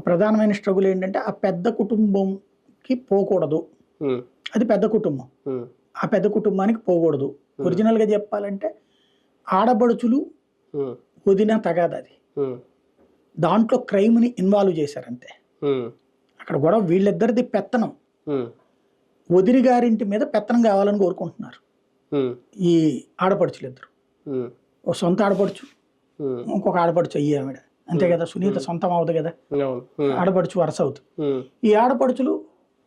ఒక ప్రధానమైన స్ట్రగుల్ ఏంటంటే ఆ పెద్ద కుటుంబంకి పోకూడదు. అది పెద్ద కుటుంబం. ఆ పెద్ద కుటుంబానికి పోకూడదు. ఒరిజినల్గా చెప్పాలంటే ఆడబడుచులు వదిన తగాదు అది. దాంట్లో క్రైమ్ని ఇన్వాల్వ్ చేశారంతే. అక్కడ గొడవ వీళ్ళిద్దరిది పెత్తనం. వదిరి గారింటి మీద పెత్తనం కావాలని కోరుకుంటున్నారు. ఈ ఆడపడుచులు ఇద్దరు ఓ సొంత ఆడపడుచు ఇంకొక ఆడపడుచు అయ్యి ఆవిడ. అంతే కదా సునీత సొంతం అవుతుంది కదా. ఆడపడుచు వరుస అవుతుంది ఈ ఆడపడుచులు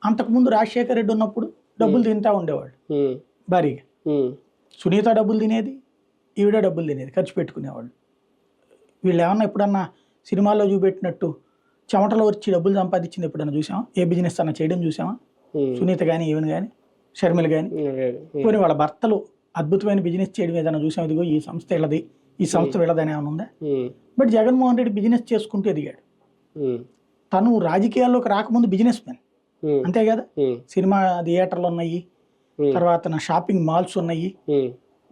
అంతకుముందు రాజశేఖర రెడ్డి ఉన్నప్పుడు డబ్బులు తింటా ఉండేవాళ్ళు. భారీగా. సునీత డబ్బులు తినేది ఈవిడ డబ్బులు తినేది ఖర్చు పెట్టుకునేవాళ్ళు. వీళ్ళు ఏమన్నా ఎప్పుడన్నా సినిమాల్లో చూపెట్టినట్టు చెమటలో వచ్చి డబ్బులు సంపాదించింది ఎప్పుడన్నా చూసామా ఏ బిజినెస్ అన్న చేయడం చూసామా సునీత కానీ ఈవెన్ కానీ షర్మిల కానీ పోనీ వాళ్ళ భర్తలు అద్భుతమైన బిజినెస్ చేయడం ఏదైనా చూసాం ఇదిగో ఈ సంస్థ వీళ్ళది ఈ సంస్థ వీళ్ళదని ఏమైనా ఉందా? బట్ జగన్మోహన్ రెడ్డి బిజినెస్ చేసుకుంటూ ఎదిగాడు. తను రాజకీయాల్లోకి రాకముందు బిజినెస్ మ్యాన్. అంతే కదా? సినిమా థియేటర్లు ఉన్నాయి తర్వాత నా షాపింగ్ మాల్స్ ఉన్నాయి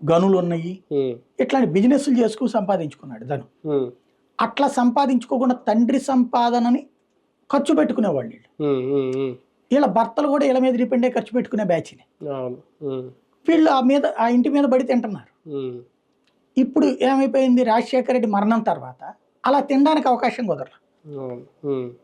గనులు ఉన్నాయి. ఇట్లాంటి బిజినెస్లు చేసుకుని సంపాదించుకున్నాడు తను. అట్లా సంపాదించుకోకుండా తండ్రి సంపాదనని ఖర్చు పెట్టుకునేవాళ్ళు వీళ్ళు. భర్తలు కూడా వీళ్ళ మీద డిపెండ్ అయ్యి ఖర్చు పెట్టుకునే బ్యాచ్ని వీళ్ళు ఆ మీద ఆ ఇంటి మీద పడి తింటున్నారు. ఇప్పుడు ఏమైపోయింది? రాజశేఖర రెడ్డి మరణం తర్వాత అలా తినడానికి అవకాశం కుదరదు